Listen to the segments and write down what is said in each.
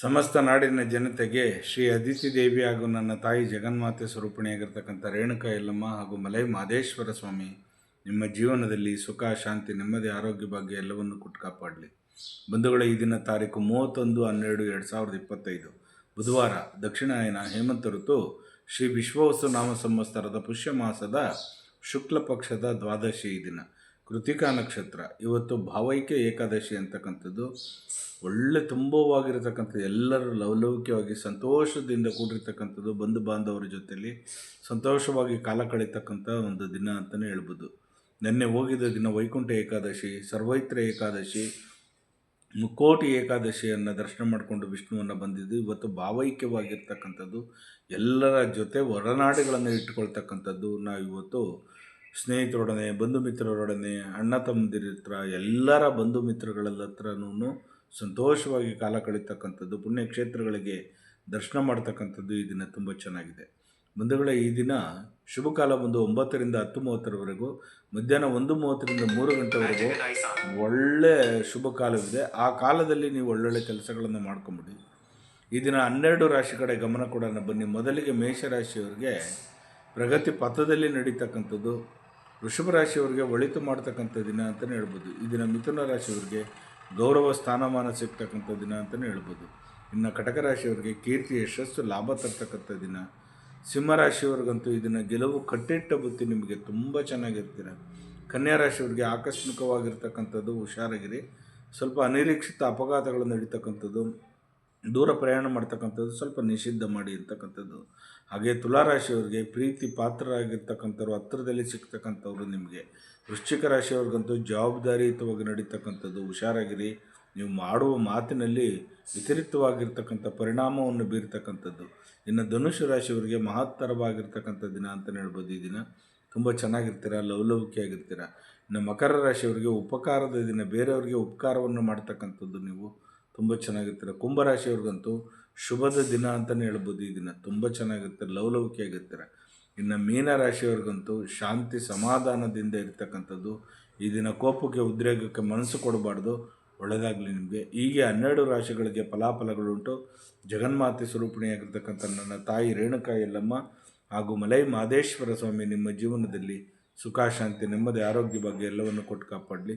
ಸಮಸ್ತ ನಾಡಿನ ಜನತೆಗೆ ಶ್ರೀ ಅದಿತಿ ದೇವಿ ಹಾಗೂ ನನ್ನ ತಾಯಿ ಜಗನ್ಮಾತೆ ಸ್ವರೂಪಿಣಿಯಾಗಿರ್ತಕ್ಕಂಥ ರೇಣುಕಾ ಯಲ್ಲಮ್ಮ ಹಾಗೂ ಮಲೈ ಮಾದೇಶ್ವರ ಸ್ವಾಮಿ, ನಿಮ್ಮ ಜೀವನದಲ್ಲಿ ಸುಖ, ಶಾಂತಿ, ನೆಮ್ಮದಿ, ಆರೋಗ್ಯ ಭಾಗ್ಯ ಎಲ್ಲವನ್ನು ಕೊಟ್ಟು ಕಾಪಾಡಲಿ. ಬಂಧುಗಳ, ಈ ದಿನ ತಾರೀಕು ಮೂವತ್ತೊಂದು, ಹನ್ನೆರಡು, ಎರಡು ಸಾವಿರದ ಇಪ್ಪತ್ತೈದು. ಬುಧವಾರ ದಕ್ಷಿಣಾಯನ ಹೇಮಂತ ಋತು ಶ್ರೀ ವಿಶ್ವವಸ್ತು ನಾಮ ಸಂವತ್ಸರದ ಪುಷ್ಯ ಮಾಸದ ಶುಕ್ಲ ಪಕ್ಷದ ದ್ವಾದಶಿ ಈ ದಿನ. ಕೃತಿಕಾ ನಕ್ಷತ್ರ, ಇವತ್ತು ಭಾವೈಕ್ಯ ಏಕಾದಶಿ ಅಂತಕ್ಕಂಥದ್ದು, ಒಳ್ಳೆ ತುಂಬವಾಗಿರತಕ್ಕಂಥ ಎಲ್ಲರೂ ಲವಲೌಕ್ಯವಾಗಿ ಸಂತೋಷದಿಂದ ಕೂಡಿರ್ತಕ್ಕಂಥದ್ದು, ಬಂಧು ಬಾಂಧವರ ಜೊತೆಯಲ್ಲಿ ಸಂತೋಷವಾಗಿ ಕಾಲ ಕಳೀತಕ್ಕಂಥ ಒಂದು ದಿನ ಅಂತಲೇ ಹೇಳ್ಬೋದು. ನಿನ್ನೆ ಹೋಗಿದ್ದ ದಿನ ವೈಕುಂಠ ಏಕಾದಶಿ, ಸರ್ವೈತ್ರ ಏಕಾದಶಿ, ಮುಕ್ಕೋಟಿ ಏಕಾದಶಿಯನ್ನು ದರ್ಶನ ಮಾಡಿಕೊಂಡು ವಿಷ್ಣುವನ್ನು ಬಂದಿದ್ದು, ಇವತ್ತು ಭಾವೈಕ್ಯವಾಗಿರ್ತಕ್ಕಂಥದ್ದು, ಎಲ್ಲರ ಜೊತೆ ಒಡನಾಡಿಗಳನ್ನು ಇಟ್ಟುಕೊಳ್ತಕ್ಕಂಥದ್ದು ನಾವು ಇವತ್ತು ಸ್ನೇಹಿತರೊಡನೆ, ಬಂಧು ಮಿತ್ರರೊಡನೆ, ಅಣ್ಣ ತಮ್ಮಂದಿರ ಹತ್ರ, ಎಲ್ಲರ ಬಂಧು ಮಿತ್ರಗಳ ಹತ್ರನೂ ಸಂತೋಷವಾಗಿ ಕಾಲ ಕಳೀತಕ್ಕಂಥದ್ದು, ಪುಣ್ಯಕ್ಷೇತ್ರಗಳಿಗೆ ದರ್ಶನ ಮಾಡ್ತಕ್ಕಂಥದ್ದು ಈ ದಿನ ತುಂಬ ಚೆನ್ನಾಗಿದೆ. ಬಂಧುಗಳೇ, ಈ ದಿನ ಶುಭ ಕಾಲ ಬಂದು ಒಂಬತ್ತರಿಂದ ಹತ್ತು ಮೂವತ್ತರವರೆಗೂ, ಮಧ್ಯಾಹ್ನ ಒಂದು ಮೂವತ್ತರಿಂದ ಮೂರು ಗಂಟೆವರೆಗೂ ಒಳ್ಳೆ ಶುಭ ಕಾಲವಿದೆ. ಆ ಕಾಲದಲ್ಲಿ ನೀವು ಒಳ್ಳೊಳ್ಳೆ ಕೆಲಸಗಳನ್ನು ಮಾಡ್ಕೊಂಬಿಡಿ. ಈ ದಿನ ಹನ್ನೆರಡು ರಾಶಿ ಕಡೆ ಗಮನ ಕೊಡೋಣ ಬನ್ನಿ. ಮೊದಲಿಗೆ ಮೇಷರಾಶಿಯವರಿಗೆ ಪ್ರಗತಿ ಪಥದಲ್ಲಿ ನಡೀತಕ್ಕಂಥದ್ದು ವೃಷಭ ರಾಶಿಯವರಿಗೆ ಒಳಿತು ಮಾಡ್ತಕ್ಕಂಥ ದಿನ ಅಂತಲೇ ಹೇಳ್ಬೋದು. ಈ ದಿನ ಮಿಥುನ ರಾಶಿಯವರಿಗೆ ಗೌರವ, ಸ್ಥಾನಮಾನ ಸಿಗ್ತಕ್ಕಂಥ ದಿನ ಅಂತಲೇ ಹೇಳ್ಬೋದು. ಇನ್ನು ಕಟಕ ರಾಶಿಯವರಿಗೆ ಕೀರ್ತಿ, ಯಶಸ್ಸು, ಲಾಭ ತರ್ತಕ್ಕಂಥ ದಿನ. ಸಿಂಹರಾಶಿಯವ್ರಿಗಂತೂ ಇದನ್ನು ಗೆಲುವು ಕಟ್ಟಿಟ್ಟ ಬುತ್ತಿ ನಿಮಗೆ ತುಂಬ ಚೆನ್ನಾಗಿರ್ತೀರ. ಕನ್ಯಾ ರಾಶಿಯವರಿಗೆ ಆಕಸ್ಮಿಕವಾಗಿರ್ತಕ್ಕಂಥದ್ದು ಹುಷಾರಾಗಿರಿ. ಸ್ವಲ್ಪ ಅನಿರೀಕ್ಷಿತ ಅಪಘಾತಗಳು ನಡೀತಕ್ಕಂಥದ್ದು ದೂರ ಪ್ರಯಾಣ ಮಾಡ್ತಕ್ಕಂಥದ್ದು ಸ್ವಲ್ಪ ನಿಷಿದ್ಧ ಮಾಡಿ ಇರ್ತಕ್ಕಂಥದ್ದು ಹಾಗೆ ತುಲಾರಾಶಿಯವ್ರಿಗೆ ಪ್ರೀತಿ ಪಾತ್ರರಾಗಿರ್ತಕ್ಕಂಥವ್ರು ಹತ್ತಿರದಲ್ಲಿ ಸಿಗ್ತಕ್ಕಂಥವ್ರು ನಿಮಗೆ. ವೃಶ್ಚಿಕ ರಾಶಿಯವ್ರಿಗಂತೂ ಜವಾಬ್ದಾರಿಯುತವಾಗಿ ನಡೀತಕ್ಕಂಥದ್ದು. ಹುಷಾರಾಗಿರಿ. ನೀವು ಮಾಡುವ ಮಾತಿನಲ್ಲಿ ವ್ಯತಿರಿಕ್ತವಾಗಿರ್ತಕ್ಕಂಥ ಪರಿಣಾಮವನ್ನು ಬೀರ್ತಕ್ಕಂಥದ್ದು. ಇನ್ನು ಧನುಷು ರಾಶಿಯವರಿಗೆ ಮಹತ್ತರವಾಗಿರ್ತಕ್ಕಂಥ ದಿನ ಅಂತಲೇ ಹೇಳ್ಬೋದು ಈ ದಿನ. ತುಂಬ ಚೆನ್ನಾಗಿರ್ತೀರ? ಲವಲವಿಕೆಯಾಗಿರ್ತೀರ? ಇನ್ನು ಮಕರ ರಾಶಿಯವರಿಗೆ ಉಪಕಾರದ ದಿನ. ಬೇರೆಯವರಿಗೆ ಉಪಕಾರವನ್ನು ಮಾಡ್ತಕ್ಕಂಥದ್ದು ನೀವು. ತುಂಬ ಚೆನ್ನಾಗಿರ್ತಾರೆ. ಕುಂಭರಾಶಿಯವ್ರಿಗಂತೂ ಶುಭದ ದಿನ ಅಂತಲೇ ಹೇಳ್ಬೋದು ಈ ದಿನ. ತುಂಬ ಚೆನ್ನಾಗಿರ್ತಾರೆ, ಲವಲವಿಕೆಯಾಗಿರ್ತಾರೆ. ಇನ್ನು ಮೀನರಾಶಿಯವ್ರಿಗಂತೂ ಶಾಂತಿ ಸಮಾಧಾನದಿಂದ ಇರ್ತಕ್ಕಂಥದ್ದು ಈ ದಿನ ಕೋಪಕ್ಕೆ, ಉದ್ರೇಕಕ್ಕೆ ಮನಸ್ಸು ಕೊಡಬಾರ್ದು. ಒಳ್ಳೆಯದಾಗಲಿ ನಿಮಗೆ. ಹೀಗೆ ಹನ್ನೆರಡು ರಾಶಿಗಳಿಗೆ ಫಲಾಫಲಗಳುಂಟು. ಜಗನ್ಮಾತೆ ಸ್ವರೂಪಣಿಯಾಗಿರ್ತಕ್ಕಂಥ ನನ್ನ ತಾಯಿ ರೇಣುಕಾ ಯಲ್ಲಮ್ಮ ಹಾಗೂ ಮಲೈ ಮಾದೇಶ್ವರ ಸ್ವಾಮಿ ನಿಮ್ಮ ಜೀವನದಲ್ಲಿ ಸುಖ, ಶಾಂತಿ, ನೆಮ್ಮದಿ, ಆರೋಗ್ಯ ಬಗ್ಗೆ ಎಲ್ಲವನ್ನು ಕೊಟ್ಟು ಕಾಪಾಡಲಿ.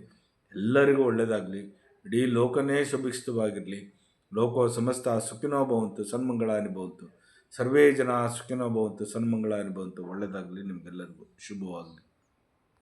ಎಲ್ಲರಿಗೂ ಒಳ್ಳೆಯದಾಗಲಿ ಇಡೀ ಲೋಕನೇ ಸುಭಿಕ್ಷಿತವಾಗಿರಲಿ ಲೋಕೋ ಸಮಸ್ತ ಸುಖಿನೋ ಭವಂತು, ಸನ್ಮಂಗಳಾನಿ ಭವಂತು. ಸರ್ವೇ ಜನ ಸುಖಿನೋ ಭವಂತು, ಸನ್ಮಂಗಳಾನಿ ಭವಂತು. ಒಳ್ಳೆಯದಾಗಲಿ ನಿಮಗೆಲ್ಲರಿಗೂ. ಶುಭವಾಗಲಿ.